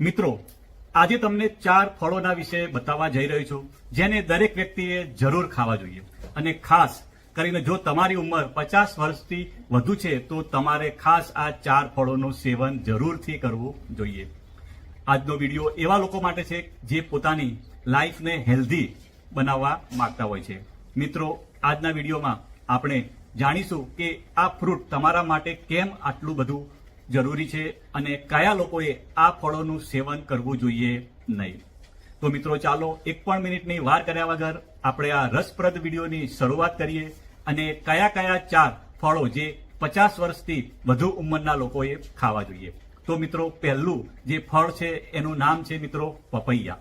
મિત્રો, આજે તમને ચાર ફળોના વિશે બતાવવા જઈ રહ્યો છું, જેને દરેક વ્યક્તિએ જરૂર ખાવા જોઈએ. અને ખાસ કરીને જો તમારી ઉંમર પચાસ વર્ષથી વધુ છે, તો તમારે ખાસ આ ચાર ફળોનું સેવન જરૂરથી કરવું જોઈએ. આજનો વીડિયો એવા લોકો માટે છે, જે પોતાની લાઈફને હેલ્ધી બનાવવા માંગતા હોય છે. મિત્રો, આજના વિડીયોમાં આપણે જાણીશું કે આ ફ્રૂટ તમારા માટે કેમ આટલું બધું જરૂરી છે અને કયા લોકોએ આ ફળોનું સેવન કરવું જોઈએ નહીં. તો મિત્રો, ચાલો એક પણ મિનિટની વાર કર્યા વગર આપણે આ રસપ્રદ વિડીયોની શરૂઆત કરીએ અને કયા કયા ચાર ફળો જે પચાસ વર્ષથી વધુ ઉંમરના લોકોએ ખાવા જોઈએ. તો મિત્રો, પહેલું જે ફળ છે એનું નામ છે મિત્રો, પપૈયા.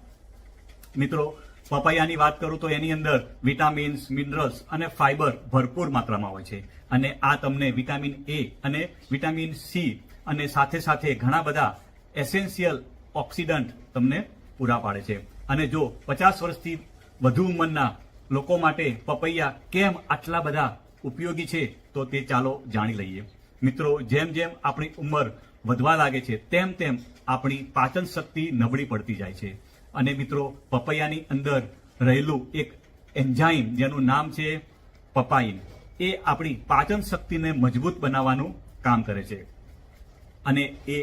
મિત્રો, પપૈયાની વાત કરું તો એની અંદર વિટામિન્સ, મિનરલ્સ અને ફાઇબર ભરપૂર માત્રામાં હોય છે. અને આ તમને વિટામિન એ અને વિટામિન સી અને સાથે સાથે ઘણા બધા એસેન્શિયલ ઓક્સિડન્ટ તમને પૂરા પાડે છે. અને જો પચાસ વર્ષથી વધુ ઉંમરના લોકો માટે પપૈયા કેમ આટલા બધા ઉપયોગી છે, તો તે ચાલો જાણી લઈએ. મિત્રો, જેમ જેમ આપણી ઉંમર વધવા લાગે છે, તેમ તેમ આપણી પાચન શક્તિ નબળી પડતી જાય છે. અને મિત્રો, પપૈયાની અંદર રહેલું એક એન્ઝાઇમ, જેનું નામ છે પપાઈન એ આપણી પાચન શક્તિને મજબૂત બનાવવાનું કામ કરે છે. અને એ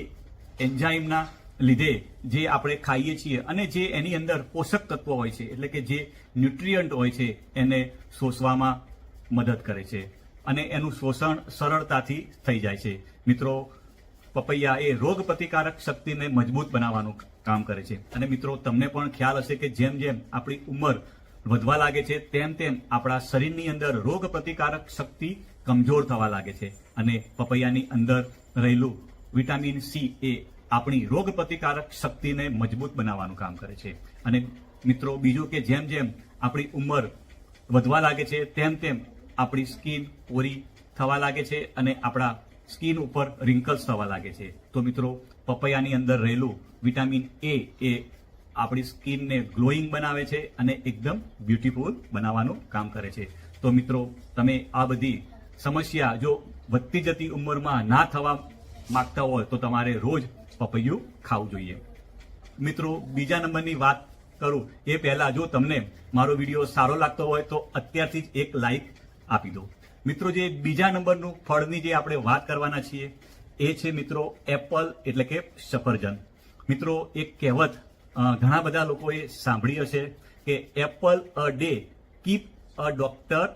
એન્ઝાઇમના લીધે જે આપણે ખાઈએ છીએ અને જે એની અંદર પોષક તત્વો હોય છે, એટલે કે જે ન્યુટ્રિયન્ટ હોય છે, એને શોષવામાં મદદ કરે છે અને એનું શોષણ સરળતાથી થઈ જાય છે. મિત્રો, પપૈયા એ રોગ પ્રતિકારક શક્તિને મજબૂત બનાવવાનું કામ કરે છે. અને મિત્રો, તમને પણ ખ્યાલ હશે કે જેમ જેમ આપણી ઉંમર વધવા લાગે છે, તેમ તેમ આપણા શરીરની અંદર રોગ પ્રતિકારક શક્તિ કમજોર થવા લાગે છે. અને પપૈયાની અંદર રહેલું વિટામિન સી એ આપણી રોગ પ્રતિકારક શક્તિને મજબૂત બનાવવાનું કામ કરે છે. અને મિત્રો, બીજું કે જેમ જેમ આપણી ઉંમર વધવા લાગે છે, તેમ તેમ આપણી સ્કિન ઓરી થવા લાગે છે અને આપણા સ્કિન ઉપર રિંકલ્સ થવા લાગે છે. તો મિત્રો, પપૈયાની અંદર રહેલું વિટામિન એ એ આપણી સ્કિનને ગ્લોઈંગ બનાવે છે અને એકદમ બ્યુટીફુલ બનાવવાનું કામ કરે છે. તો મિત્રો, તમે આ બધી સમસ્યા જો વધતી જતી ઉંમરમાં ના થવા માંગતા હોય તો તમારે રોજ પપૈયું ખાવું જોઈએ. મિત્રો, બીજા નંબરની વાત કરું એ પહેલા જો તમને મારો વીડિયો સારો લાગતો હોય તો અત્યારથી જ એક લાઈક આપી દો. મિત્રો, જે બીજા નંબરનું ફળની જે આપણે વાત કરવાના છીએ એ છે મિત્રો એપલ એટલે કે સફરજન. મિત્રો, એક કહેવત ઘણા બધા લોકોએ સાંભળી હશે કે apple a day keep a doctor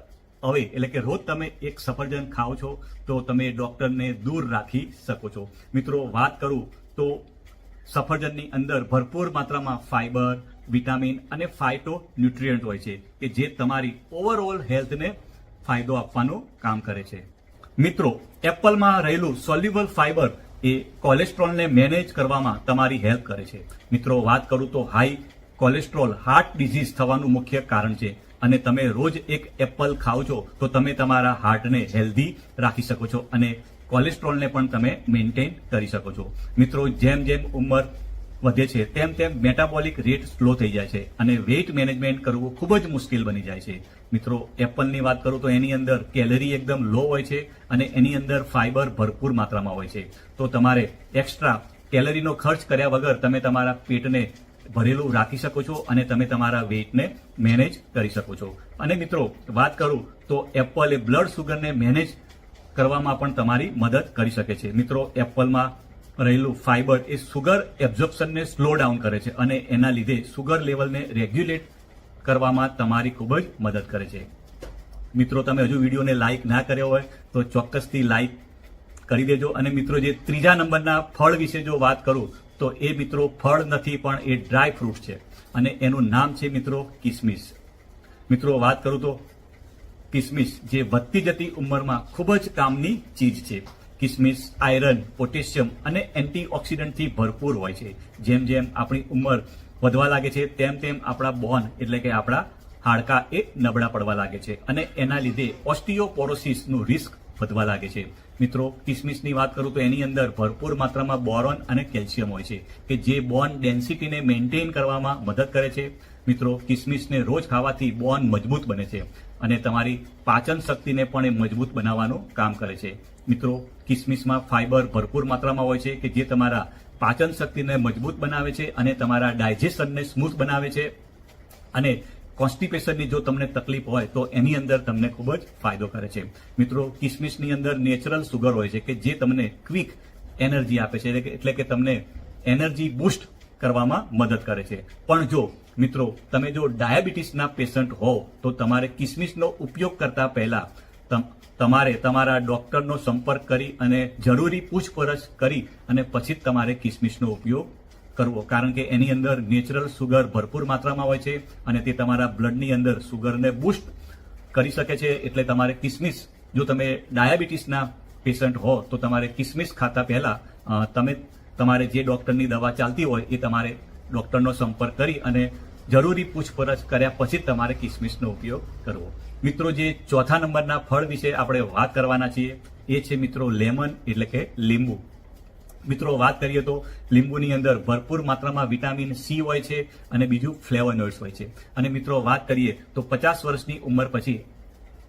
હવે, એટલે કે રોજ તમે એક સફરજન ખાઓ છો, તો તમે ડૉક્ટરને દૂર રાખી શકો છો. મિત્રો, વાત કરું તો સફરજનની અંદર ભરપૂર માત્રામાં ફાઇબર વિટામિન અને ફાઇટો ન્યુટ્રિયન્ટ હોય છે, કે જે તમારી ઓવરઓલ હેલ્થને ફાયદો આપવાનું કામ કરે છે. મિત્રો, એપલમાં રહેલું સોલ્યુબલ ફાઇબર એ કોલેસ્ટ્રોલને મેનેજ કરવામાં તમારી હેલ્પ કરે છે. મિત્રો, વાત કરું તો હાઈ કોલેસ્ટ્રોલ હાર્ટ ડિઝીઝ થવાનું મુખ્ય કારણ છે. અને તમે રોજ એક એપલ ખાઓ છો, તો તમે તમારા હાર્ટને હેલ્ધી રાખી શકો છો અને કોલેસ્ટ્રોલને પણ તમે મેન્ટેન કરી શકો છો. મિત્રો, જેમ જેમ ઉંમર વધે છે, તેમ તેમ મેટાબોલિક રેટ સ્લો થઈ જાય છે અને વેઇટ મેનેજમેન્ટ કરવું ખૂબ જ મુશ્કેલ બની જાય છે. મિત્રો, એપલની વાત કરું તો એની અંદર કેલરી એકદમ લો હોય છે અને એની અંદર ફાઇબર ભરપૂર માત્રામાં હોય છે. તો તમારે એક્સ્ટ્રા કેલરીનો ખર્ચ કર્યા વગર તમે તમારા પેટને ભરેલું રાખી શકો છો અને તમે તમારા વેઇટને મેનેજ કરી શકો છો. અને મિત્રો, વાત કરું તો એપલ એ બ્લડ સુગરને મેનેજ કરવામાં પણ તમારી મદદ કરી શકે છે. મિત્રો એપલમાં રહેલું ફાઇબર એ સુગર એબ્ઝોર્પ્શનને સ્લો ડાઉન કરે છે અને એના લીધે સુગર લેવલને રેગ્યુલેટ કરવામાં તમારી ખૂબ જ મદદ કરે છે. મિત્રો, તમે હજુ વિડીયોને લાઇક ના કર્યો હોય તો ચોક્કસથી લાઇક કરી દેજો. અને મિત્રો, જે ત્રીજા નંબરના ફળ વિશે જો વાત કરું તો એ મિત્રો ફળ નથી, પણ એ ડ્રાય ફ્રૂટ છે. અને એનું નામ છે મિત્રો કિસમિસ. મિત્રો, વાત કરું તો કિસમિસ, જે વધતી જતી ઉંમરમાં ખૂબ જ કામની ચીજ છે. કિસમિસ, આયરન, પોટેશિયમ અને એન્ટીઓક્સિડન્ટથી ભરપૂર હોય છે. જેમ જેમ આપણી ઉંમર વધવા લાગે છે, તેમ તેમ આપણા બોન, એટલે કે આપણા હાડકા એ નબળા પડવા લાગે છે. અને એના લીધે ઓસ્ટિયોપોરોસિસનું રિસ્ક વધવા લાગે છે. મિત્રો, કિસમિસની વાત કરું તો એની અંદર ભરપૂર માત્રામાં બોરોન અને કેલ્શિયમ હોય છે, કે જે બોન ડેન્સિટીને મેન્ટેન કરવામાં મદદ કરે છે. મિત્રો, કિસમિસને રોજ ખાવાથી બોન મજબૂત બને છે અને તમારી પાચન શક્તિને પણ એ મજબૂત બનાવવાનું કામ કરે છે. મિત્રો, કિસમિસમાં ફાઇબર ભરપૂર માત્રામાં હોય છે, કે જે તમારા પાચન શક્તિને મજબૂત બનાવે છે અને તમારા ડાયજેશનને સ્મૂથ બનાવે છે અને કોન્સ્ટિપેશનની જો તમને તકલીફ હોય તો એની અંદર તમને ખૂબ જ ફાયદો કરે છે. મિત્રો, કિસમિસની અંદર નેચરલ સુગર હોય છે કે જે તમને ક્વિક એનર્જી આપે છે, એટલે કે- તમને એનર્જી બૂસ્ટ કરવામાં મદદ કરે છે. પણ જો, મિત્રો, તમે જો ડાયાબિટીસના પેશન્ટ હો તો તમારે કિસમિસનો ઉપયોગ કરતા પહેલા તમ- તમારે તમારા ડોક્ટરનો સંપર્ક કરી અને જરૂરી પૂછપરછ કરી અને પછી જ તમારે કિસમિસનો ઉપયોગ કરવો. કારણ કે એની અંદર નેચરલ સુગર ભરપૂર માત્રામાં હોય છે અને તે તમારા બ્લડની અંદર સુગરને બુસ્ટ કરી શકે છે. એટલે તમારે કિસમિસ, જો તમે ડાયાબિટીસના પેશન્ટ હો, તો તમારે કિસમિસ ખાતા પહેલા તમે, તમારે જે ડોક્ટરની દવા ચાલતી હોય એ તમારે ડૉક્ટરનો સંપર્ક કરી અને જરૂરી પૂછપરછ કર્યા પછી તમારે કિસમિસનો ઉપયોગ કરવો. મિત્રો, જે ચોથા નંબરના ફળ વિશે આપણે વાત કરવાના છીએ, એ છે મિત્રો, લેમન એટલે કે લીંબુ. મિત્રો, વાત કરીએ તો લીંબુની અંદર ભરપૂર માત્રામાં વિટામિન સી હોય છે અને બીજું ફ્લેવનોઇડ્સ હોય છે. અને મિત્રો, વાત કરીએ તો પચાસ વર્ષની ઉંમર પછી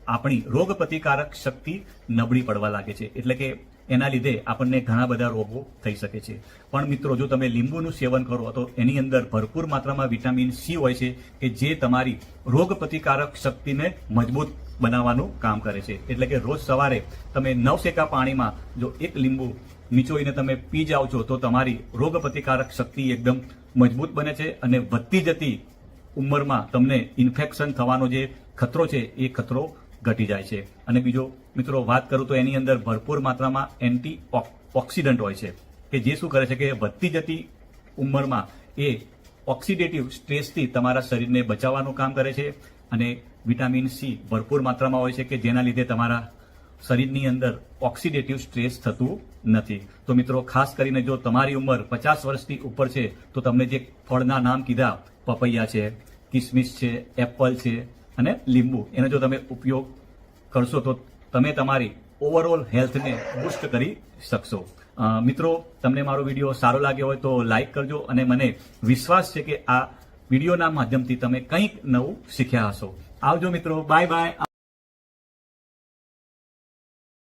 આપણી રોગ પ્રતિકારક શક્તિ નબળી પડવા લાગે છે. એટલે કે એના લીધે આપણને ઘણા બધા રોગો થઈ શકે છે. પણ મિત્રો, જો તમે લીંબુનું સેવન કરો તો એની અંદર ભરપૂર માત્રામાં વિટામિન સી હોય છે કે જે તમારી રોગ પ્રતિકારક શક્તિને મજબૂત બનાવવાનું કામ કરે છે. એટલે કે રોજ સવારે તમે નવસેકા પાણીમાં જો એક લીંબુ નીચોઈને તમે પી જાઓ છો તો તમારી રોગ પ્રતિકારક શક્તિ એકદમ મજબૂત બને છે અને વધતી જતી ઉંમરમાં તમને ઇન્ફેક્શન થવાનો જે ખતરો છે એ ખતરો ઘટી જાય છે. અને બીજો, મિત્રો, વાત કરું તો એની અંદર ભરપૂર માત્રામાં એન્ટી ઓક્સિડન્ટ હોય છે, કે જે શું કરે છે કે વધતી જતી ઉંમરમાં એ ઓક્સિડેટિવ સ્ટ્રેસથી તમારા શરીરને બચાવવાનું કામ કરે છે અને વિટામિન સી ભરપૂર માત્રામાં હોય છે કે જેના લીધે તમારા શરીરની અંદર ઓક્સિડેટિવ સ્ટ્રેસ થતું નથી. તો મિત્રો, ખાસ કરીને જો તમારી ઉંમર પચાસ વર્ષથી ઉપર છે, તો તમને જે ફળના નામ કીધા, પપૈયા છે, કિસમિસ છે, એપલ છે અને લીંબુ, એનો જો તમે ઉપયોગ કરશો તો તમે તમારી ઓવરઓલ હેલ્થને બુસ્ટ કરી શકશો. મિત્રો, તમને મારો વીડિયો સારો લાગ્યો હોય તો લાઈક કરજો અને મને વિશ્વાસ છે કે આ વિડીયોના માધ્યમથી તમે કંઈક નવું શીખ્યા હશો. આવજો મિત્રો બાય બાય